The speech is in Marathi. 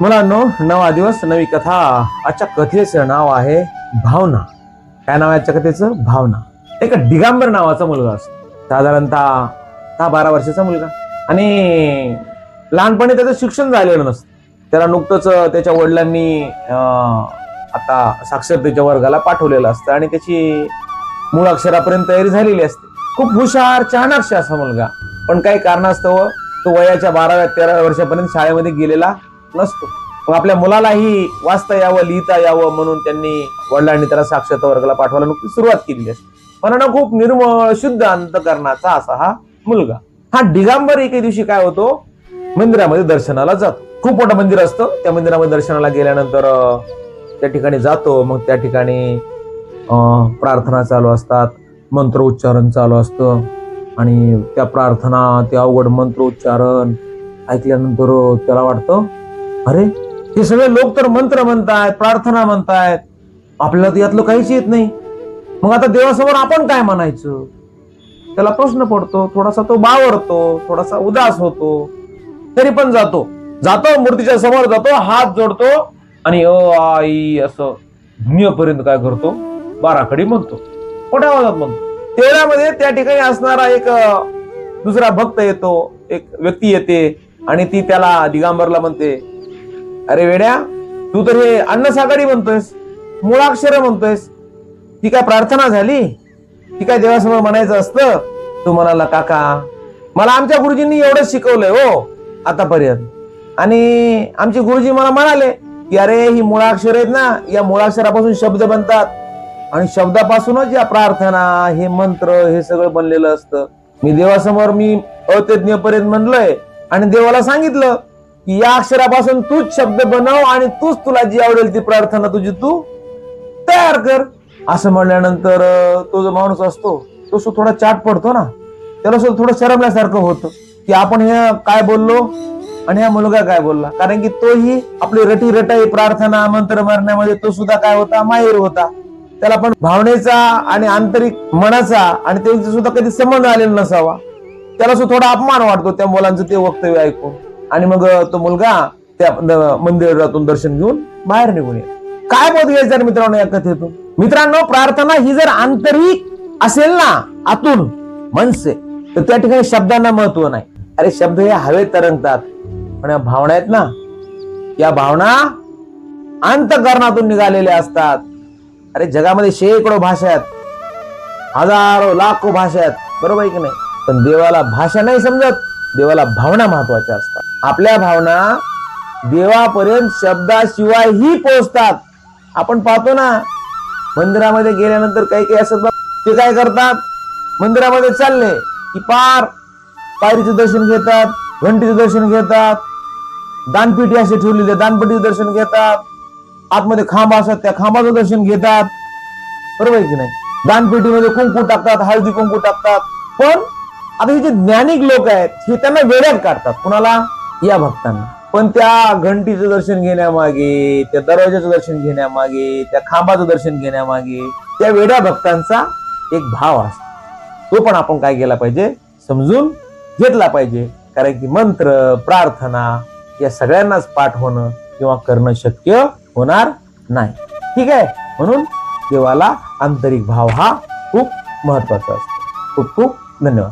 मुलांनो नवा दिवस नवी कथा. आजच्या कथेचं नाव आहे भावना. काय नाव आहे आजच्या कथेचं? भावना. एक दिगांबर नावाचा मुलगा असतो. साधारणतः दहा बारा वर्षाचा मुलगा. आणि लहानपणी त्याचं शिक्षण झालेलं नसतं. त्याला नुकतंच त्याच्या वडिलांनी आता साक्षरतेच्या वर्गाला पाठवलेलं असतं आणि त्याची मूळ अक्षरापर्यंत तयारी झालेली असते. खूप हुशार चाणाक्ष असा मुलगा. पण काही कारणास्तव तो वयाच्या बाराव्या तेराव्या वर्षापर्यंत शाळेमध्ये गेलेला नसतो. मग आपल्या मुलालाही वाचता यावं लिहिता यावं म्हणून त्यांनी वडिलांनी त्याला साक्षरता वर्गाला पाठवायला नुकतीच सुरुवात केली असते. पण खूप निर्मळ शुद्ध अंतकरणाचा असा हा मुलगा. हा डिगांबर एके दिवशी काय होतो? मंदिरामध्ये दर्शनाला जातो. खूप मोठं मंदिर असतं. त्या मंदिरामध्ये दर्शनाला गेल्यानंतर त्या ठिकाणी जातो. मग त्या ठिकाणी प्रार्थना चालू असतात. मंत्र उच्चारण चालू असतं. आणि त्या प्रार्थना ते अवघड मंत्र उच्चारण ऐकल्यानंतर त्याला वाटतं अरे हे सगळे लोक तर मंत्र म्हणतायत प्रार्थना म्हणतायत. आपल्याला तर यातलं काहीच येत नाही. मग आता देवासमोर आपण काय म्हणायचं? त्याला प्रश्न पडतो थोडासा तो बावरतो थोडासा उदास होतो. तरी पण जातो. जातो मूर्तीच्या समोर जातो हात जोडतो आणि अ आई असं ध्वनीपर्यंत काय करतो? बाराखडी म्हणतो. मोठ्या आवाजात म्हणतो. तेवढ्यामध्ये त्या ठिकाणी असणारा एक दुसरा भक्त येतो. एक व्यक्ती येते आणि ती त्याला दिगांबरला म्हणते अरे वेड्या तू तर हे अन्नसागरी म्हणतोयस मुळाक्षर म्हणतोयस. ती काय प्रार्थना झाली? ती काय देवासमोर म्हणायचं असतं? तू म्हणाला काका मला आमच्या गुरुजींनी एवढंच शिकवलंय हो आतापर्यंत. आणि आमचे गुरुजी मला म्हणाले की अरे ही मुळाक्षर आहेत ना या मुळाक्षरापासून शब्द बनतात. आणि शब्दापासूनच या प्रार्थना हे मंत्र हे सगळं बनलेलं असतं. मी देवासमोर मी अतज्ञपर्यंत म्हणलंय आणि देवाला सांगितलं या अक्षरापासून तूच शब्द बनव आणि तूच तुला जी आवडेल ती प्रार्थना तुझी तू तयार कर. असं म्हणल्यानंतर तो जो माणूस असतो तो सुद्धा थोडा चाट पडतो ना. त्याला सुद्धा थोडं शरमल्यासारखं होतं की आपण हे काय बोललो आणि हा मुलगा काय बोलला. कारण की तोही आपली रटी रटाई प्रार्थना मंत्र मारण्यामध्ये तो सुद्धा काय होता? माहेर होता. त्याला पण भावनेचा आणि आंतरिक मनाचा आणि त्यांचा सुद्धा कधी संबंध आलेला नसावा. त्याला सुद्धा थोडा अपमान वाटतो त्या मुलांचं ते वक्तव्य ऐकून. आणि मग तो मुलगा त्या मंदिरातून दर्शन घेऊन बाहेर निघून येईल काय बोध घ्यायचं रे मित्रांनो या कथेतून? मित्रांनो प्रार्थना ही जर आंतरिक असेल ना आतून मनसे तर त्या ठिकाणी शब्दांना महत्त्व नाही. अरे शब्द हे हवेत तरंगतात. पण या भावना आहेत ना या भावना अंतकरणातून निघालेल्या असतात. अरे जगामध्ये शेकडो भाषा आहेत. हजारो लाखो भाषा आहेत. बरोबर आहे की नाही? पण देवाला भाषा नाही समजत. देवाला भावना महत्त्वाच्या असतात. आपल्या भावना देवापर्यंत शब्दाशिवायही पोहोचतात. आपण पाहतो ना मंदिरामध्ये गेल्यानंतर काही काही असत ते काय करतात? मंदिरामध्ये चालले की पार पायरीचं दर्शन घेतात घंटीचं दर्शन घेतात दानपेटी अशी ठेवलेले दानपेटीचं दर्शन घेतात आतमध्ये खांब असतात त्या खांबाचं दर्शन घेतात. बरोबर आहे की नाही? दानपेटीमध्ये कुंकू टाकतात हळदी कुंकू टाकतात. पण आता हे जे ज्ञानिक लोक आहेत हे त्यांना वेड्यात काढतात. कुणाला? या भक्तांना. पण त्या घंटीचं दर्शन घेण्यामागे त्या दरवाजाचं दर्शन घेण्यामागे त्या खांबाचं दर्शन घेण्यामागे त्या वेड्या भक्तांचा एक भाव असतो. तो पण आपण काय केला पाहिजे? समजून घेतला पाहिजे. कारण की मंत्र प्रार्थना या सगळ्यांनाच पाठ होणं किंवा करणं शक्य होणार नाही. ठीक आहे? म्हणून देवाला आंतरिक भाव हा खूप महत्त्वाचा असतो. खूप खूप धन्यवाद.